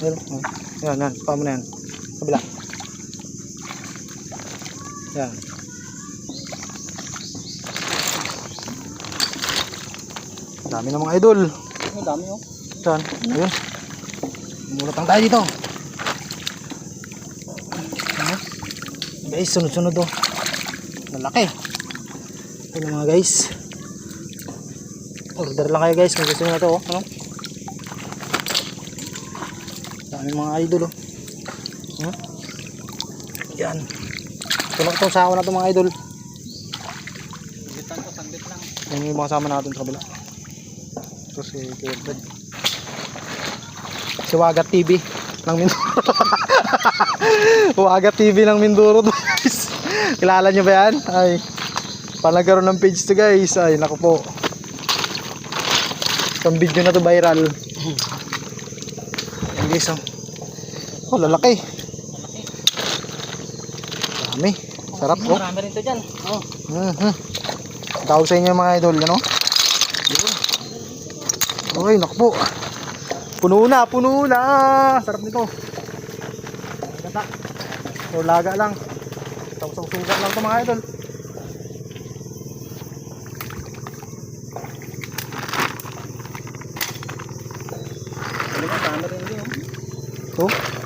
Yan, yan, yan. Pa mo na yan. Kabila. Yan. Dami ng mga idol. Ang dami oh. Saan? Ayun. Mulatang tayo dito. Ano? Guys, sunod-sunod oh. Malaki. Ito na mga guys. Order lang kayo guys kung gusto nyo na to oh. Ano? Dami mga idol oh. Ano? Yan. Ito na itong sako na to mga idol. Sanditan to, sandit lang. Yan yung mga kasama natin sa kabila. Ito si Kuya Fred. Si Wagat TV ng Mindoro. Wagat TV ng Mindoro guys. Kilala nyo ba yan? Ay, panagaroon ng page to guys. Ay, naku po. Itong video na to viral. Yan guys oh. Oh, lalaki. Dami. Sarap oh. Marami rin to dyan. Oh. Mhm. Tawag sa inyo mga idol, ano? Okay, naku po. Puno na, puno na. Sarap nito. Gata. So, laga lang. Tapos sugat lang ito mga idol. Ano din oh.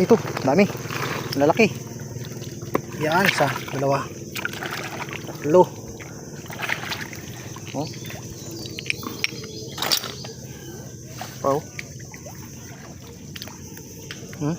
Ito. Dami. Lalaki. Yan, isa, dalawa. Tatlo. Oh. Pau. Hmm?